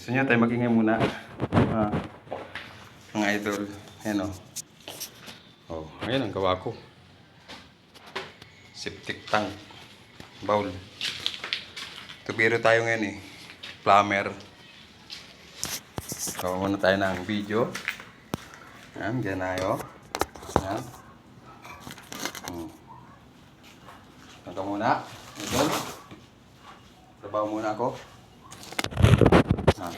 Gusto niya tayo magingay muna. Ah, mga idol. Ayan o. Oh, ayan ang gawa ko. Septic tank. Bowl. Tubiro tayo ngayon eh. Plumber. Gawa muna tayo ng video. Ayan, dyan tayo. Ayan. Hmm. Ito muna. Idol. Trabaho muna ako. Ha.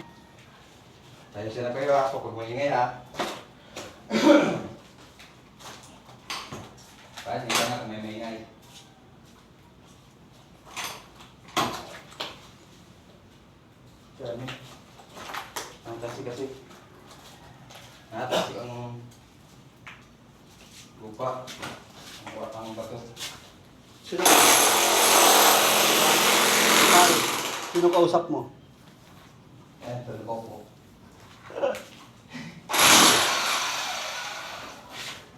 Tayo na kayo ha. Huwag maingay ha. Kahit hindi ka na kung may maingay. Dami. Ang kasi kasi. Natasi ang lupa. Ang watang bato. Sino? Sino kausap mo? Tulog ko.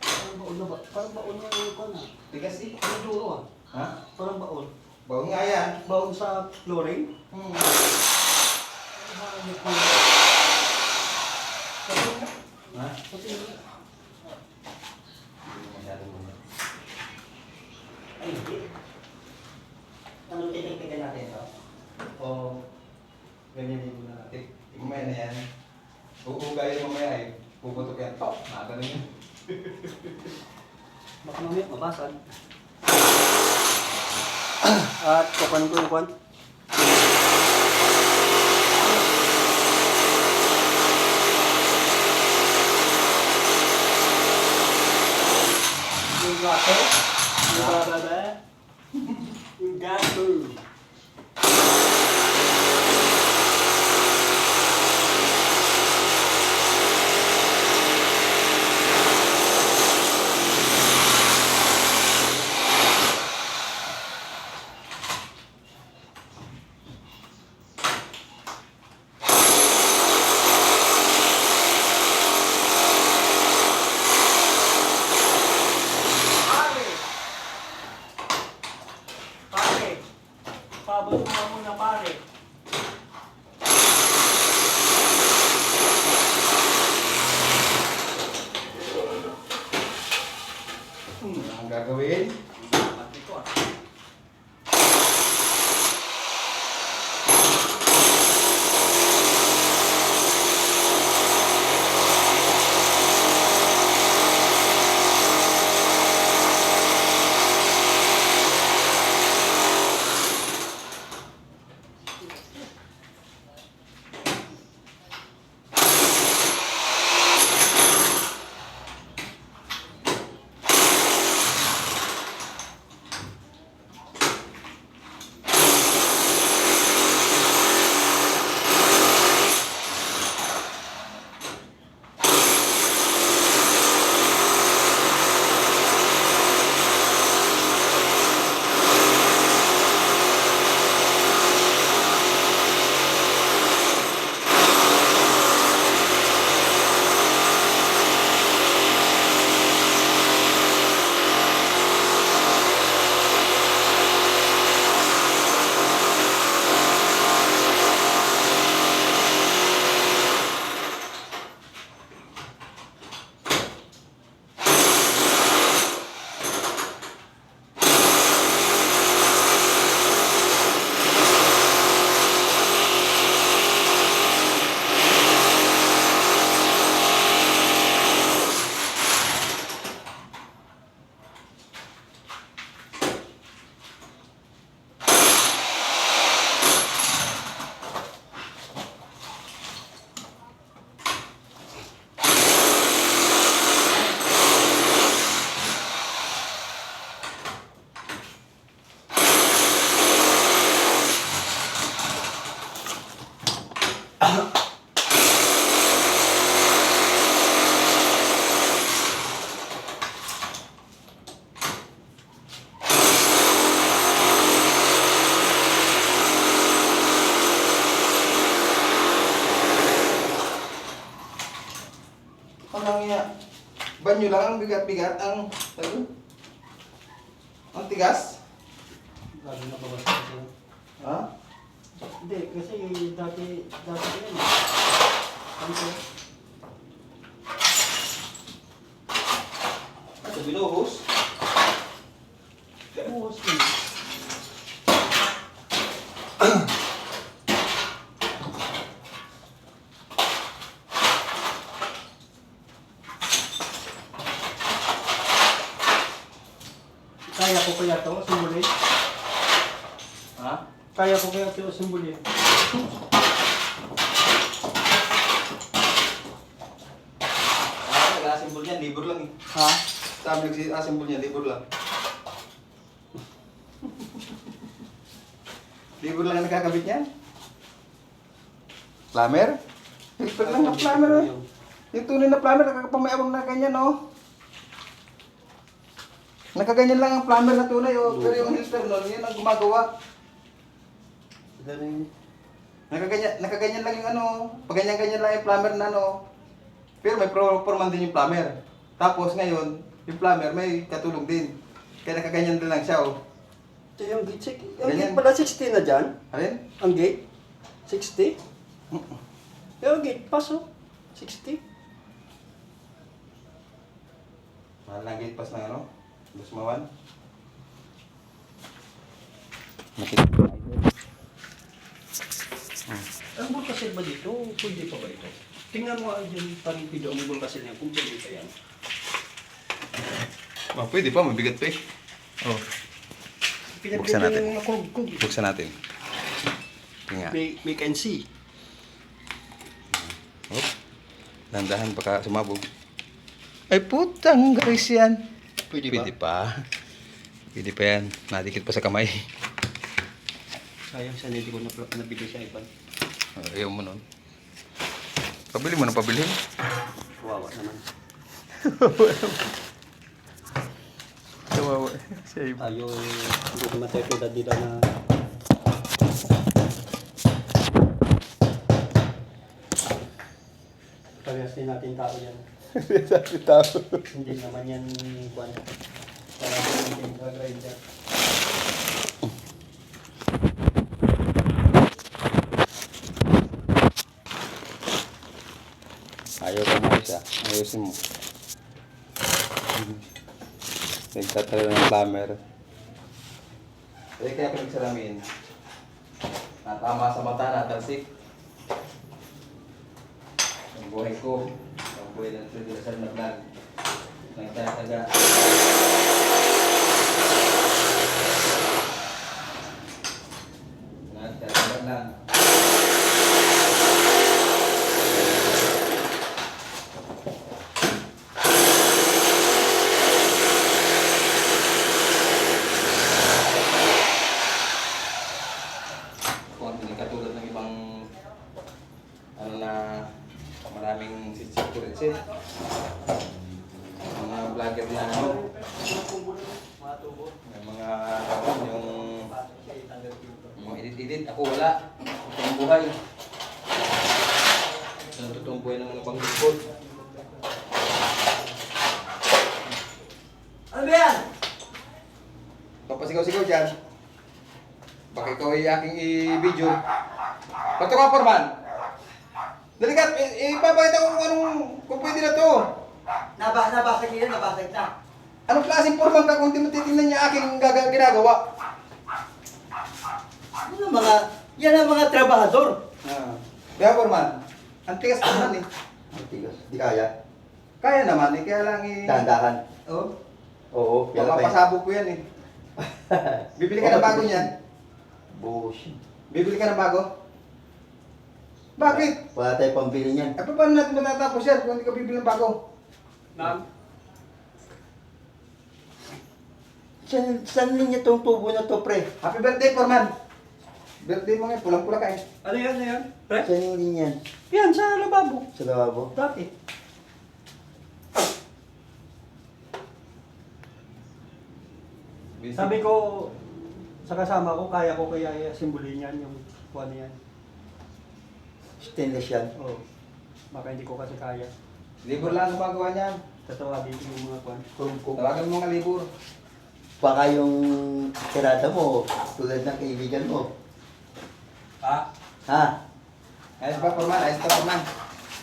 Parang baon na ba? Parang baon na yung kan ah. Tigas eh. Ano duro ah? Ha? Parang baon. Bawang nga yan. Baon sa flooring? Kukunin ko yung kwan. Yung gato. Yung bababa. Yung gato. Bravo. Ang nga. Banyo lang ang bigat-bigat ang... Ano? Ang tigas? Lalo na babasa ko. Ha? Hindi, kasi dati, dati yun. Ano Ito, binuhos. Buhos yun. Kaya ko kaya to simbulin? Ha? Simbulin? Ah, nag-assemble niyan, libur lang eh. Ha? Sabi nag-assemble niyan, libur lang. libur lang ang nakakabit niyan. Plumber? Expert lang na plumber eh. Yung tunay na plumber, nakakapamayabang na ganyan oh. Nakaganyan lang ang plumber na tunay oh. Pero yung helper nun, yun ang gumagawa. Nakaganyan, nakaganyan lang yung ano, paganyan-ganyan lang yung plumber na ano. Pero may pro proman din yung plumber. Tapos ngayon, yung plumber may katulong din. Kaya nakaganyan din lang siya oh. Ito yung gate, yung Ganyan. gate pala 60 na dyan. Alin? Ang gate, 60. Yung gate, paso, 60. Mahal na gate pass ng ano? Busmawan. Nakita ko. Ang bulkasil ba dito? Pwede pa ba ito? Tingnan mo nga dyan, parang video ang bulkasil niya, kung pwede pa yan. Oh, pwede pa, mabigat pa eh. Oh, Buksan natin. Yung buksan natin. Tingnan. May, may can see. Oh. Dandahan baka sumabog. Ay putang garis yan. Pwede, Pwede ba? pa. Pwede pa yan. Nadikit pa sa kamay. Sayang sana hindi ko na nabigay sa iPad. Oh, Ayaw mo nun. Pabili mo na pabili. Kawawa naman. Kawawa. Save. Ayaw, hindi naman tayo tulad dito na Parehas din natin tao yan. Sabi tao. Hindi naman yan kwan. Para hindi grinder. Ayaw ka mo isa. Ayusin mo. Nagtatalo ng plumber. Eh, kaya ko nagsalamin. Natama sa mata, natalsik. Ang buhay ko. Ang buhay ng tradisyon na vlog. Nagtataga. Nagtataga lang. kung hindi katulad ng ibang ano na maraming security mga vlogger na ano yung mga ano, yung yung edit-edit ako wala. Totoong buhay. Yung totoong buhay ng ibang lingkod Ano ba yan? papasigaw-sigaw dyan baka ikaw ay aking i-video Pato ka, Forman! Dalikat, ipapakita ko kung anong, kung pwede na to. Naba, nabasag yun, nabasag na. Anong klaseng Forman ka kung di mo titingnan niya aking gaga- ginagawa? Ano ang mga, yan ang mga trabahador. Ah. Kaya Forman, ang tigas naman eh. Matigas. Di kaya. Kaya naman eh, kaya lang eh. Dahan-dahan. Oh, Oo. papapasabog ko yan eh. Bibili ka ng bago niyan? Bullshit. Bibili ka ng bago? Bakit? Wala tayong pambili niyan. Eh, paano natin matatapos yan kung hindi ka bibili ng bago? Ma'am? Saan, saan linya tong tubo na to, pre? Happy birthday, Forman! Birthday mo ngayon, pulang-pula ka eh. Ano yan, ano yan? Pre? Saan yung linya? Yan, sa lababo. Sa lababo? Dati. Sabi ko, sa kasama ko, kaya ko kaya simbolin yan, yung kuha na yan. Stainless yan. Oo. Baka hindi ko kasi kaya. Libur lang ang gumagawa niyan. Tatawagin ko yung mga kuha. Kung, kung Tawagan mo nga libur. baka yung tirada mo, tulad ng kaibigan mo. Ha? Ha? Ayos ba, Forman? Ayos ka, Forman?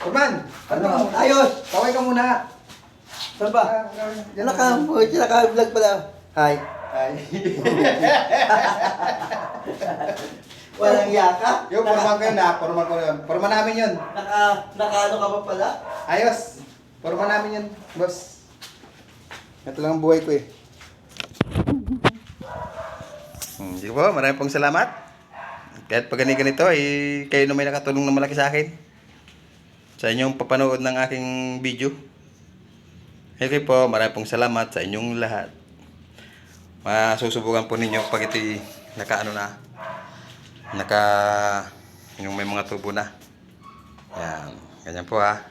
Kurman! Ano? Ayos! Kaway ka muna! Saan ba? Yan naka, naka-vlog pala. Hi. Ay. Walang yaka? Yung forma ko yun ha, forma ko yun. Forma namin yun. Naka, naka ano ka pa pala? Ayos. Forma namin yun, boss. Ito lang ang buhay ko eh. Hmm, po, maraming pong salamat. Kahit pag ganito ganito, eh, kayo na may nakatulong na malaki sa akin. Sa inyong papanood ng aking video. Okay po, maraming pong salamat sa inyong lahat. Masusubukan po ninyo pag ito naka ano na, naka, yung may mga tubo na. Yan, ganyan po ha.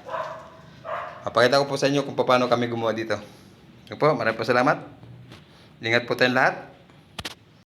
Papakita ko po sa inyo kung paano kami gumawa dito. Yun po, maraming po salamat. Ingat po tayong lahat.